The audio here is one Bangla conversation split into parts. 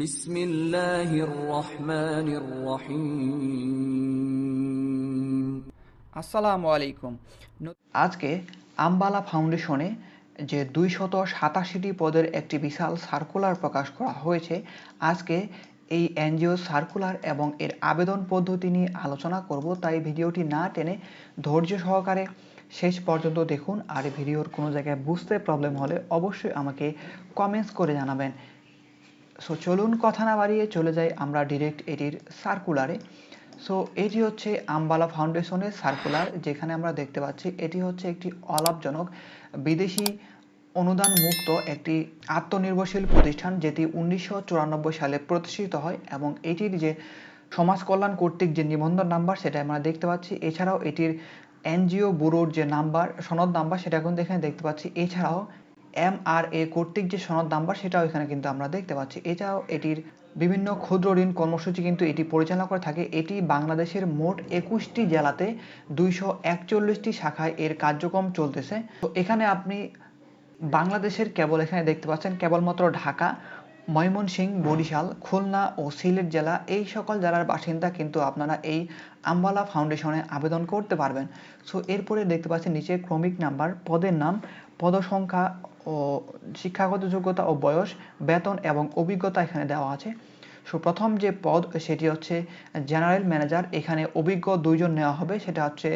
বিসমিল্লাহির আসসালামু আলাইকুম। আজকে আম্বালা ফাউন্ডেশনে যে দুইশত সাতাশিটি পদের একটি বিশাল সার্কুলার প্রকাশ করা হয়েছে আজকে এই এনজিও সার্কুলার এবং এর আবেদন পদ্ধতি নিয়ে আলোচনা করব তাই ভিডিওটি না টেনে ধৈর্য সহকারে শেষ পর্যন্ত দেখুন। আর ভিডিওর কোনো জায়গায় বুঝতে প্রবলেম হলে অবশ্যই আমাকে কমেন্টস করে জানাবেন। সো চলুন কথা না বাড়িয়ে চলে যাই আমরা ডিরেক্ট এটির সার্কুলারে সো এটি হচ্ছে আম্বালা ফাউন্ডেশনের সার্কুলার যেখানে আমরা দেখতে পাচ্ছি এটি হচ্ছে একটি অলাভজনক বিদেশি অনুদান মুক্ত একটি আত্মনির্ভরশীল প্রতিষ্ঠান, যেটি উনিশশো চুরানব্বই সালে প্রতিষ্ঠিত হয় এবং এটির যে সমাজ কল্যাণ কর্তৃক যে নিবন্ধন নাম্বার, সেটা আমরা দেখতে পাচ্ছি। এছাড়াও এটির এনজিও ব্যুরোর যে নাম্বার, সনদ নাম্বার, সেটা কিন্তু এখানে দেখতে পাচ্ছি। এছাড়াও এম আর এ কর্তৃক যে সনদ নাম্বার, সেটাও এখানে কিন্তু আমরা দেখতে পাচ্ছি। এছাড়াও এটির বিভিন্ন ক্ষুদ্র ঋণ কর্মসূচি কিন্তু এটি পরিচালনা করে থাকে। এটি বাংলাদেশের মোট একুশটি জেলাতে দুইশো একচল্লিশটি শাখায় এর কার্যক্রম চলতেছে। তো এখানে আপনি বাংলাদেশের কেবল, এখানে দেখতে পাচ্ছেন কেবলমাত্র ঢাকা ময়মনসিংহ বরিশাল, খুলনা ও সিলেট জেলা, এই সকল জেলার বাসিন্দা কিন্তু আপনারা এই আম্বালা ফাউন্ডেশনে আবেদন করতে পারবেন। সো এরপরে দেখতে পাচ্ছেন নিচে ক্রমিক নাম্বার, পদের নাম, পদসংখ্যা ও শিক্ষাগত যোগ্যতা ও বয়স, বেতন এবং অভিজ্ঞতা এখানে দেওয়া আছে। সো প্রথম যে পদ, সেটি হচ্ছে জেনারেল ম্যানেজার। এখানে অভিজ্ঞ দুইজন নেওয়া হবে, সেটা হচ্ছে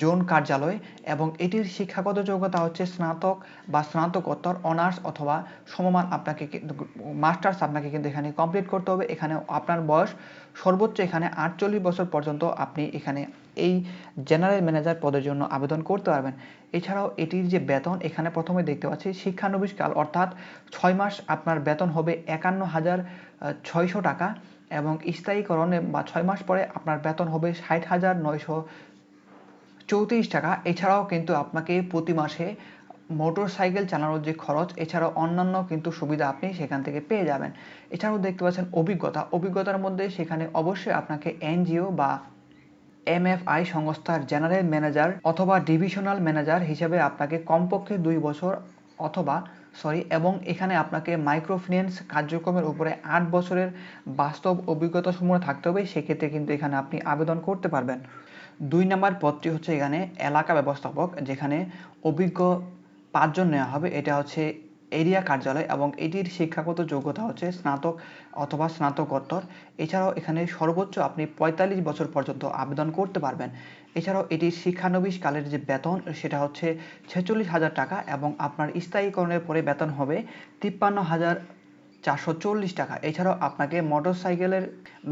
জোন কার্যালয় এবং এটির শিক্ষাগত যোগ্যতা হচ্ছে স্নাতক বা স্নাতকোত্তর, অনার্স অথবা সমমান আপনাকে মাস্টার্স আপনাকে কিন্তু এখানে কমপ্লিট করতে হবে। এখানে আপনার বয়স সর্বোচ্চ এখানে আটচল্লিশ বছর পর্যন্ত আপনি এখানে এই জেনারেল ম্যানেজার পদের জন্য আবেদন করতে পারবেন। এছাড়াও এটির যে বেতন, এখানে প্রথমে দেখতে পাচ্ছি শিক্ষানবিশকাল, অর্থাৎ ছয় মাস আপনার বেতন হবে একান্ন হাজার ছয়শো টাকা এবং স্থায়ীকরণে বা ছয় মাস পরে আপনার বেতন হবে ষাট হাজার নয়শো চৌত্রিশ টাকা। এছাড়াও কিন্তু আপনাকে প্রতি মাসে মোটর সাইকেল চালানোর যে খরচ, এছাড়াও অন্যান্য কিন্তু সুবিধা আপনি সেখান থেকে পেয়ে যাবেন। এছাড়াও দেখতে পাচ্ছেন অভিজ্ঞতা। অভিজ্ঞতার মধ্যে সেখানে অবশ্যই আপনাকে এনজিও বা এমএফআই সংস্থার জেনারেল ম্যানেজার অথবা ডিভিশনাল ম্যানেজার হিসেবে আপনাকে কমপক্ষে দুই বছর অথবা, সরি, এবং এখানে আপনাকে মাইক্রোফিন্যান্স কার্যক্রমের উপরে আট বছরের বাস্তব অভিজ্ঞতা সমূহ থাকতে হবে, সেক্ষেত্রে কিন্তু এখানে আপনি আবেদন করতে পারবেন। দুই নম্বর পদটি হচ্ছে এখানে এলাকা ব্যবস্থাপক, যেখানে অভিজ্ঞ পাঁচজন নেওয়া হবে। এটা হচ্ছে এরিয়া কার্যালয় এবং এটির শিক্ষাগত যোগ্যতা হচ্ছে স্নাতক অথবা স্নাতকোত্তর। এছাড়াও এখানে সর্বোচ্চ আপনি পঁয়তাল্লিশ বছর পর্যন্ত আবেদন করতে পারবেন। এছাড়াও এটির শিক্ষানবিশ কালের যে বেতন, সেটা হচ্ছে ছেচল্লিশ হাজার টাকা এবং আপনার স্থায়ীকরণের পরে বেতন হবে তিপ্পান্ন হাজার চারশো চল্লিশ টাকা। এছাড়াও আপনাকে মোটর সাইকেলের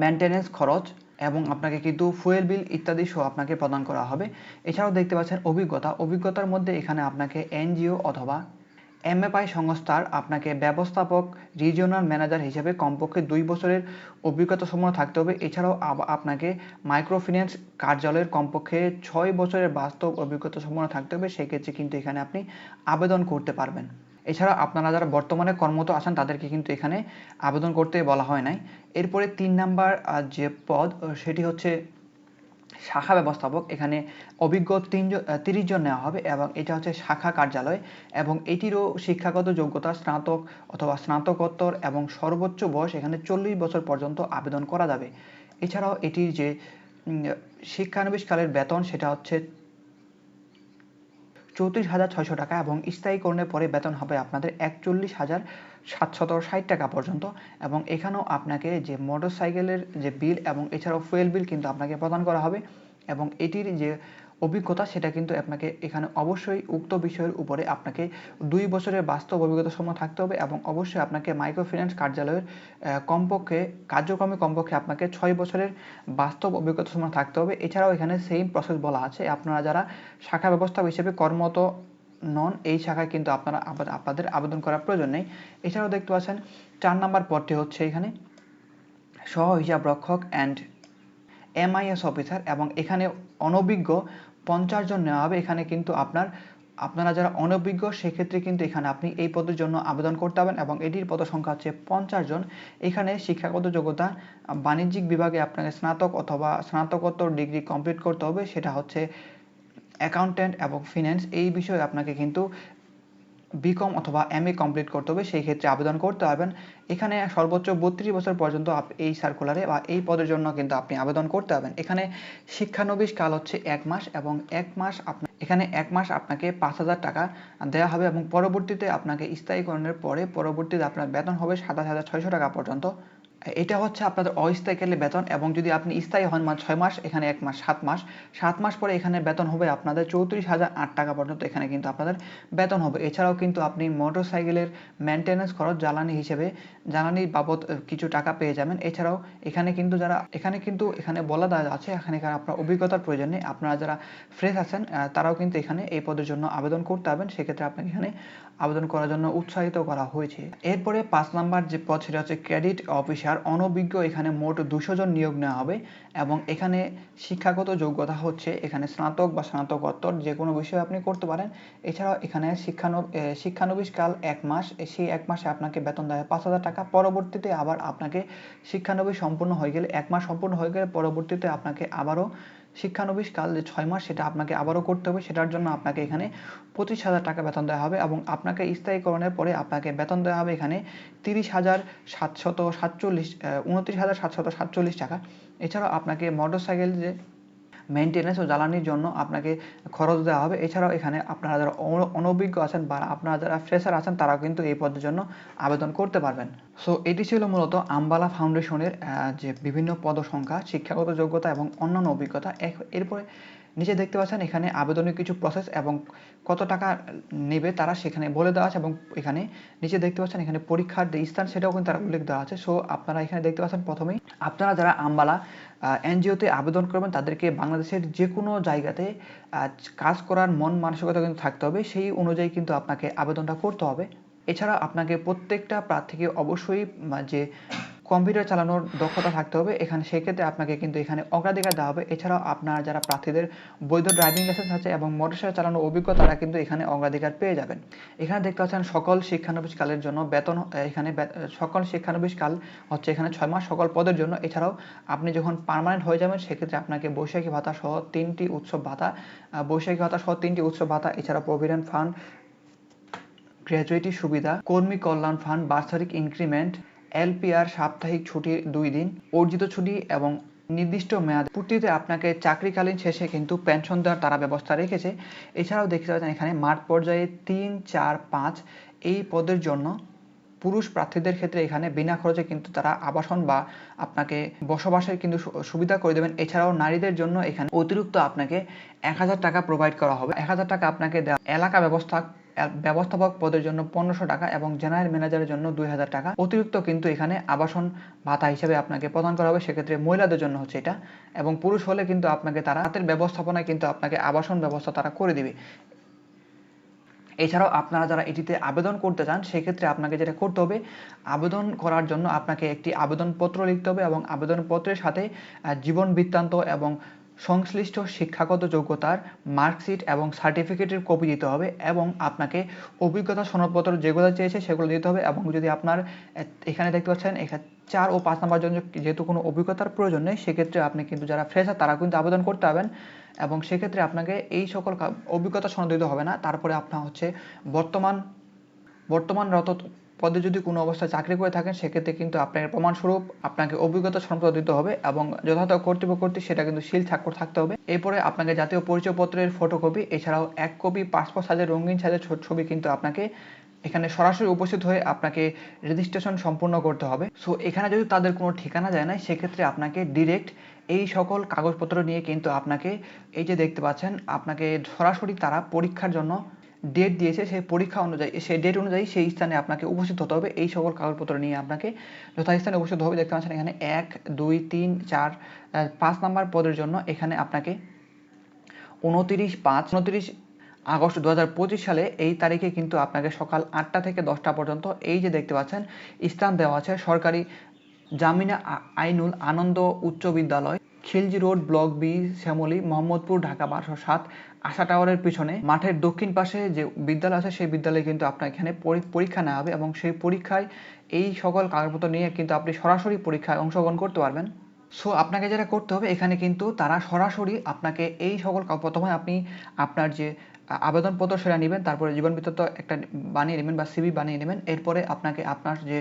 মেনটেনেন্স খরচ এবং আপনাকে কিন্তু ফুয়েল বিল ইত্যাদি সহ আপনাকে প্রদান করা হবে। এছাড়াও দেখতে পাচ্ছেন অভিজ্ঞতা। অভিজ্ঞতার মধ্যে এখানে আপনাকে এনজিও অথবা এমএফআই সংস্থার আপনাকে ব্যবস্থাপক রিজিওনাল ম্যানেজার হিসেবে কমপক্ষে দুই বছরের অভিজ্ঞতা সময় থাকতে হবে। এছাড়াও আপনাকে মাইক্রোফিন্যান্স কার্যালয়ের কমপক্ষে ছয় বছরের বাস্তব অভিজ্ঞতা সময় থাকতে হবে। সেক্ষেত্রে কিন্তু এখানে আপনি আবেদন করতে পারবেন। এছাড়া আপনারা যারা বর্তমানে কর্মরত আছেন, তাদেরকে কিন্তু এখানে আবেদন করতে বলা হয় নাই। এরপরে তিন নাম্বার যে পদ, সেটি হচ্ছে শাখা ব্যবস্থাপক এখানে অভিজ্ঞ তিনজন তিরিশ জন নেওয়া হবে এবং এটা হচ্ছে শাখা কার্যালয় এবং এটিরও শিক্ষাগত যোগ্যতা স্নাতক অথবা স্নাতকোত্তর এবং সর্বোচ্চ বয়স এখানে চল্লিশ বছর পর্যন্ত আবেদন করা যাবে। এছাড়াও এটির যে শিক্ষানবিশকালের বেতন সেটা হচ্ছে চৌত্রিশ হাজার ছয়শো টাকা এবং স্থায়ীকরণের পরে বেতন হবে আপনাদের একচল্লিশ হাজার সাতশত ষাট টাকা পর্যন্ত এবং এখানেও আপনাকে যে মোটর সাইকেলের যে বিল এবং এছাড়াও ফুয়েল বিল কিন্তু আপনাকে প্রদান করা হবে এবং এটির যে অভিজ্ঞতা সেটা কিন্তু আপনাকে এখানে অবশ্যই উক্ত বিষয়ের উপরে আপনাকে দুই বছরের বাস্তব অভিজ্ঞতা সময় থাকতে হবে এবং অবশ্যই আপনাকে মাইক্রো ফিন্যান্স কার্যালয়ের কমপক্ষে, কার্যক্রমে কমপক্ষে আপনাকে ছয় বছরের বাস্তব অভিজ্ঞতা সময় থাকতে হবে। এছাড়াও এখানে সেম প্রসেস বলা আছে। আপনারা যারা শাখা ব্যবস্থা হিসেবে কর্মরত নন, এই শাখায় কিন্তু আপনারা আপনাদের আবেদন করার প্রয়োজন নেই। এছাড়াও দেখতে পাচ্ছেন, চার নাম্বার পদটি হচ্ছে এখানে, সহ হিসাব রক্ষক অ্যান্ড এমআইএস অফিসার এবং এখানে অনভিজ্ঞ পঞ্চাশ জন নেওয়া হবে। এখানে কিন্তু আপনার, আপনারা যারা অনভিজ্ঞ, সেক্ষেত্রে কিন্তু এখানে আপনি এই পদের জন্য আবেদন করতে পারবেন এবং এটির পদ সংখ্যা হচ্ছে পঞ্চাশ জন। এখানে শিক্ষাগত যোগ্যতা বাণিজ্যিক বিভাগে আপনাকে স্নাতক অথবা স্নাতকোত্তর ডিগ্রি কমপ্লিট করতে হবে। সেটা হচ্ছে অ্যাকাউন্ট্যান্ট এবং ফিন্যান্স এই বিষয়ে আপনাকে কিন্তু বিকম অথবা এম এ কমপ্লিট করতে হবে। সেই ক্ষেত্রে আবেদন করতে পারবেন। এখানে সর্বোচ্চ বত্রিশ বছর পর্যন্ত এই সার্কুলারে বা এই পদের জন্য কিন্তু আপনি আবেদন করতে পারবেন। এখানে শিক্ষানবিশ কাল হচ্ছে এক মাস এবং এক মাস আপনার এখানে এক মাস আপনাকে পাঁচ হাজার টাকা দেওয়া হবে এবং পরবর্তীতে আপনাকে স্থায়ীকরণের পরে পরবর্তীতে আপনার বেতন হবে সাতাশ হাজার ছয়শো টাকা পর্যন্ত। এটা হচ্ছে আপনাদের অস্থায়ীকালে বেতন এবং যদি আপনি স্থায়ী হন মানে ছয় মাস, এখানে এক মাস, সাত মাস সাত মাস পরে এখানে বেতন হবে আপনাদের চৌত্রিশ হাজার আট টাকা পর্যন্ত এখানে কিন্তু আপনাদের বেতন হবে। এছাড়াও কিন্তু আপনি মোটর সাইকেলের মেনটেন্যান্স খরচ, জ্বালানি হিসেবে জ্বালানি বাবদ কিছু টাকা পেয়ে যাবেন। এছাড়াও এখানে কিন্তু যারা, এখানে কিন্তু এখানে বলা দেওয়া আছে, এখানে আপনার অভিজ্ঞতার প্রয়োজন নেই। আপনারা যারা ফ্রেশ আছেন তারাও কিন্তু এখানে এই পদের জন্য আবেদন করতে পারবেন। সেক্ষেত্রে আপনাকে এখানে আবেদন করার জন্য উৎসাহিত করা হয়েছে। এরপরে পাঁচ নাম্বার যে পদ সেটা হচ্ছে ক্রেডিট অফিসার, অনভিজ্ঞ এখানে মোট দুশো জন নিয়োগ নেওয়া হবে এবং এখানে শিক্ষাগত যোগ্যতা হচ্ছে এখানে স্নাতক বা স্নাতকোত্তর যে কোনো বিষয়ে আপনি করতে পারেন। এছাড়াও এখানে শিক্ষানব কাল এক মাস সেই এক মাসে আপনাকে বেতন হয় পাঁচ হাজার টাকা। পরবর্তীতে আবার আপনাকে শিক্ষানবিশ সম্পূর্ণ হয়ে গেলে এক মাস সম্পূর্ণ হয়ে গেলে পরবর্তীতে আপনাকে আবারও শিক্ষানবিশ কাল যে ছয় মাস, সেটা আপনাকে আবারও করতে হবে। সেটার জন্য আপনাকে এখানে পঁচিশ হাজার টাকা বেতন দেওয়া হবে এবং আপনাকে স্থায়ীকরণের পরে আপনাকে বেতন দেওয়া হবে এখানে তিরিশ হাজার সাতশত সাতচল্লিশ উনত্রিশ হাজার সাতশত সাতচল্লিশ টাকা। এছাড়াও আপনাকে মোটর সাইকেল যে মেনটেন্যান্স ও জ্বালানির জন্য আপনাকে খরচ দেওয়া হবে। এছাড়াও এখানে আপনারা যারা অনভিজ্ঞ আছেন বা আপনারা যারা ফ্রেশার আছেন, তারাও কিন্তু এই পদের জন্য আবেদন করতে পারবেন। সো এটি ছিল মূলত আম্বালা ফাউন্ডেশনের যে বিভিন্ন পদসংখ্যা, শিক্ষাগত যোগ্যতা এবং অন্যান্য অভিজ্ঞতা। এরপরে নিচে দেখতে পাচ্ছেন এখানে আবেদনের কিছু প্রসেস এবং কত টাকা নেবে তারা সেখানে বলে দেওয়া আছে এবং এখানে নিচে দেখতে পাচ্ছেন এখানে পরীক্ষার যে স্থান সেটাও কিন্তু তারা উল্লেখ দেওয়া আছে। সো আপনারা এখানে দেখতে পাচ্ছেন প্রথমেই আপনারা যারা আম্বালা এনজিওতে আবেদন করবেন তাদেরকে বাংলাদেশের যে কোনো জায়গাতে কাজ করার মন মানসিকতা কিন্তু থাকতে হবে। সেই অনুযায়ী কিন্তু আপনাকে আবেদনটা করতে হবে। এছাড়া আপনাকে প্রত্যেকটা প্রার্থীকে অবশ্যই যে কম্পিউটার চালানোর দক্ষতা থাকতে হবে। এখানে সেক্ষেত্রে আপনাকে কিন্তু এখানে অগ্রাধিকার দেওয়া হবে। এছাড়াও আপনার যারা প্রার্থীদের বৈধ ড্রাইভিং লাইসেন্স আছে এবং মোটরসাইকেল চালানোর অভিজ্ঞতা, তারা কিন্তু এখানে অগ্রাধিকার পেয়ে যাবেন। এখানে দেখতে পাচ্ছেন সকল শিক্ষানবিশ কালের জন্য বেতন এখানে সকল শিক্ষানবিশ কাল হচ্ছে এখানে ছয় মাস সকল পদের জন্য। এছাড়াও আপনি যখন পার্মানেন্ট হয়ে যাবেন, সেক্ষেত্রে আপনাকে বৈশাখী ভাতা সহ তিনটি উৎসব ভাতা বৈশাখী ভাতা সহ তিনটি উৎসব ভাতা এছাড়া প্রভিডেন্ট ফান্ড গ্র্যাজুয়েটি সুবিধা, কর্মী কল্যাণ ফান্ড বাৎসরিক ইনক্রিমেন্ট এলপিআর সাপ্তাহিক ছুটি দুই দিন, অর্জিত ছুটি এবং নির্দিষ্ট মেয়াদ পূর্তিতে আপনাকে চাকরিকালীন শেষে কিন্তু পেনশন দেওয়ার তারা ব্যবস্থা রেখেছে। এছাড়াও দেখতে পাচ্ছেন এখানে মাঠ পর্যায়ে তিন, চার, পাঁচ এই পদের জন্য পুরুষ প্রার্থীদের ক্ষেত্রে এখানে বিনা খরচে কিন্তু তারা আবাসন বা আপনাকে বসবাসের কিন্তু সুবিধা করে দেবেন। এছাড়াও নারীদের জন্য এখানে অতিরিক্ত আপনাকে এক হাজার টাকা প্রোভাইড করা হবে। এক হাজার টাকা আপনাকে দেওয়া এলাকা ব্যবস্থা ব্যবস্থাপক পদের জন্য পনেরোশো টাকা এবং জেনারেল ম্যানেজারের জন্য দুই হাজার টাকা। অতিরিক্ত কিন্তু এখানে আবাসন ভাতা হিসেবে আপনাকে প্রদান করা হবে, সেক্ষেত্রে মহিলাদের জন্য হচ্ছে এটা। এবং পুরুষ হলে কিন্তু আপনাকে তারা হাতের ব্যবস্থাপনায় কিন্তু আপনাকে আবাসন ব্যবস্থা তারা করে দিবে। এছাড়াও আপনারা যারা এটিতে আবেদন করতে চান, সেক্ষেত্রে আপনাকে যেটা করতে হবে, আবেদন করার জন্য আপনাকে একটি আবেদনপত্র লিখতে হবে এবং আবেদনপত্রের সাথে জীবন বৃত্তান্ত এবং সংশ্লিষ্ট শিক্ষাগত যোগ্যতার মার্কশিট এবং সার্টিফিকেটের কপি দিতে হবে এবং আপনাকে অভিজ্ঞতা সনদপত্র যেগুলো চেয়েছে সেগুলো দিতে হবে এবং যদি আপনার, এখানে দেখতে পাচ্ছেন, এখানে চার ও পাঁচ নাম্বার জন্য যেহেতু কোনো অভিজ্ঞতার প্রয়োজন নেই, সেক্ষেত্রে আপনি কিন্তু যারা ফ্রেশার তারা কিন্তু আবেদন করতে পারবেন এবং সেক্ষেত্রে আপনাকে এই সকল অভিজ্ঞতা সনদ দিতে হবে না। তারপরে আপনার হচ্ছে বর্তমান, বর্তমানরত পদে যদি কোনো অবস্থায় চাকরি করে থাকেন, সেক্ষেত্রে কিন্তু আপনার প্রমাণস্বরূপ আপনাকে অভিজ্ঞতা সনদপত্র দিতে হবে এবং যথাযথ কর্তৃপক্ষ কর্তৃক সেটা কিন্তু সিল স্বাক্ষর থাকতে হবে। এরপরে আপনাকে জাতীয় পরিচয়পত্রের ফটোকপি এছাড়াও এক কপি পাসপোর্ট সাইজের রঙিন সাইজের ছবি কিন্তু আপনাকে এখানে সরাসরি উপস্থিত হয়ে আপনাকে রেজিস্ট্রেশন সম্পূর্ণ করতে হবে। সো এখানে যদি তাদের কোনো ঠিকানা যায় না সেক্ষেত্রে আপনাকে ডিরেক্ট এই সকল কাগজপত্র নিয়ে কিন্তু আপনাকে এই যে দেখতে পাচ্ছেন, আপনাকে সরাসরি তারা পরীক্ষার জন্য ডেট দিয়েছে, সেই পরীক্ষা অনুযায়ী, সেই ডেট অনুযায়ী সেই স্থানে আপনাকে উপস্থিত হতে হবে। এই সকল কাগজপত্র নিয়ে আপনাকে যথাস্থানে উপস্থিত হবে। দেখতে পাচ্ছেন এখানে এক, দুই, তিন, চার পাঁচ নাম্বার পদের জন্য এখানে আপনাকে উনতিরিশ পাঁচ, উনতিরিশ আগস্ট দু হাজার পঁচিশ সালে এই তারিখে কিন্তু আপনাকে সকাল আটটা থেকে দশটা পর্যন্ত এই যে দেখতে পাচ্ছেন, স্থান দেওয়া আছে সরকারি জামিনা আইনুল আনন্দ উচ্চ বিদ্যালয়, Khilji road, block B, Shyamoli, Mohammadpur, Dhaka বারোশো সাত আশা টাওয়ারের পিছনে, মাঠের দক্ষিণ পাশে যে বিদ্যালয় আছে, সেই বিদ্যালয়ে কিন্তু আপনার এখানে পরীক্ষা নেওয়া হবে এবং সেই পরীক্ষায় এই সকল কাগজপত্র নিয়ে কিন্তু আপনি সরাসরি পরীক্ষায় অংশগ্রহণ করতে পারবেন। সো আপনাকে যেটা করতে হবে, এখানে কিন্তু তারা সরাসরি আপনাকে এই সকল প্রথমে আপনি আপনার যে আবেদনপত্র সেটা নেবেন, তারপরে জীবন বৃত্তান্ত একটা বানিয়ে নেবেন বা সিবি বানিয়ে নেবেন। এরপরে আপনাকে আপনার যে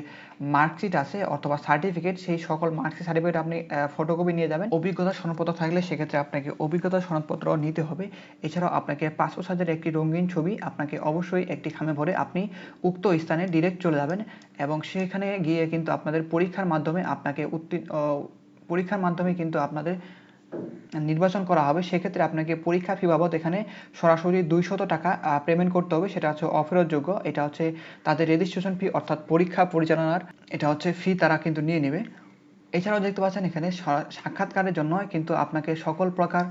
মার্কশিট আছে অথবা সার্টিফিকেট সেই সকল মার্কশিট সার্টিফিকেট আপনি ফটোকপি নিয়ে যাবেন। অভিজ্ঞতা সনদপত্র থাকলে সেক্ষেত্রে আপনাকে অভিজ্ঞতা সনদপত্র নিতে হবে। এছাড়াও আপনাকে পাসপোর্ট সাইজের একটি রঙিন ছবি, আপনাকে অবশ্যই একটি খামে ভরে আপনি উক্ত স্থানে ডিরেক্ট চলে যাবেন এবং সেখানে গিয়ে কিন্তু আপনাদের পরীক্ষার মাধ্যমে আপনাকে উত্তীর্ণ পরীক্ষার মাধ্যমে কিন্তু আপনাদের নির্বাচন করা হবে। সেক্ষেত্রে আপনাকে পরীক্ষা ফি বাবদ এখানে সরাসরি দুইশত টাকা পেমেন্ট করতে হবে। সেটা হচ্ছে অফেরতযোগ্য। এটা হচ্ছে তাদের রেজিস্ট্রেশন ফি অর্থাৎ পরীক্ষা পরিচালনার এটা হচ্ছে ফি তারা কিন্তু নিয়ে নেবে। এছাড়াও দেখতে পাচ্ছেন এখানে সাক্ষাৎকারের জন্য কিন্তু আপনাকে সকল প্রকার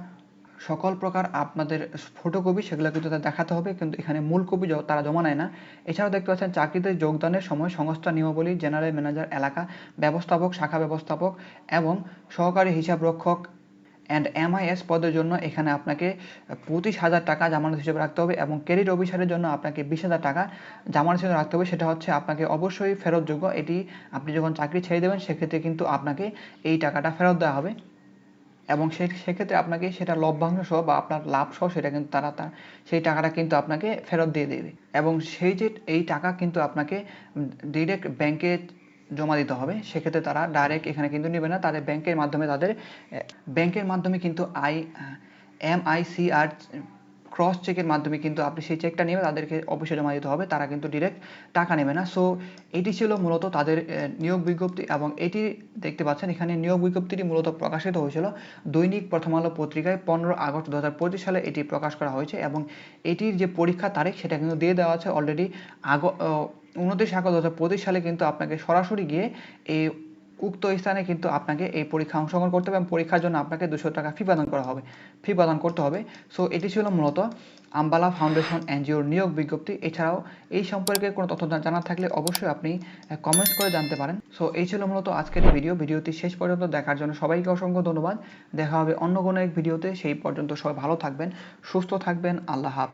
সকল প্রকার আপনাদের ফটোকপি সেগুলো কিন্তু তাদের দেখাতে হবে, কিন্তু এখানে মূল কপি তারা জমা নেয় না। এছাড়াও দেখতে পাচ্ছেন, চাকরিতে যোগদানের সময় সংস্থা নিয়মাবলী জেনারেল ম্যানেজার এলাকা ব্যবস্থাপক, শাখা ব্যবস্থাপক এবং সহকারী হিসাবরক্ষক অ্যান্ড এমআইএস পদের জন্য এখানে আপনাকে পঁচিশ হাজার টাকা জামানত হিসেবে রাখতে হবে এবং ক্রেডিট অফিসারের জন্য আপনাকে বিশ হাজার টাকা জামানত হিসেবে রাখতে হবে। সেটা হচ্ছে আপনাকে অবশ্যই ফেরতযোগ্য। এটি আপনি যখন চাকরি ছেড়ে দেবেন, সেক্ষেত্রে কিন্তু আপনাকে এই টাকাটা ফেরত দেওয়া হবে। এবং সেক্ষেত্রে আপনাকে সেটা লভ্যাংশ সহ বা আপনার লাভ সহ সেটা কিন্তু তারা তার, সেই টাকাটা কিন্তু আপনাকে ফেরত দিয়ে দেবে। এবং সেই যে, এই টাকা কিন্তু আপনাকে ডিরেক্ট ব্যাংকে জমা দিতে হবে। সেক্ষেত্রে তারা ডাইরেক্ট এখানে কিন্তু নেবে না। তাদের ব্যাংকের মাধ্যমে তাদের ব্যাংকের মাধ্যমে কিন্তু I, M I C R cross চেকের মাধ্যমে কিন্তু আপনি সেই চেকটা নেবে তাদেরকে অবশ্যই জমা দিতে হবে, তারা কিন্তু ডিরেক্ট টাকা নেবে না। সো এটি ছিল মূলত তাদের নিয়োগ বিজ্ঞপ্তি এবং এটি দেখতে পাচ্ছেন, এখানে নিয়োগ বিজ্ঞপ্তিটি মূলত প্রকাশিত হয়েছিল দৈনিক প্রথম আলো পত্রিকায় পনেরো আগস্ট দু হাজার পঁচিশ সালে এটি প্রকাশ করা হয়েছে এবং এটির যে পরীক্ষা তারিখ সেটা কিন্তু দিয়ে দেওয়া আছে অলরেডি আগ উনত্রিশ আগস্ট দু হাজার পঁচিশ সালে কিন্তু আপনাকে সরাসরি গিয়ে এই উক্ত স্থানে কিন্তু আপনাকে এই পরীক্ষা অংশগ্রহণ করতে হবে এবং পরীক্ষার জন্য আপনাকে দুশো টাকা ফি প্রদান করা হবে। ফি প্রদান করতে হবে। সো এটি ছিল মূলত আম্বালা ফাউন্ডেশন এনজিওর নিয়োগ বিজ্ঞপ্তি। এছাড়াও এই সম্পর্কে কোনো তথ্য জা- জানার থাকলে অবশ্যই আপনি কমেন্টস করে জানতে পারেন। সো এই ছিল মূলত আজকের ভিডিও ভিডিওটি শেষ পর্যন্ত দেখার জন্য সবাইকে অসংখ্য ধন্যবাদ। দেখা হবে অন্য কোনো এক ভিডিওতে সেই পর্যন্ত সবাই ভালো থাকবেন, সুস্থ থাকবেন। আল্লাহ হাফেজ।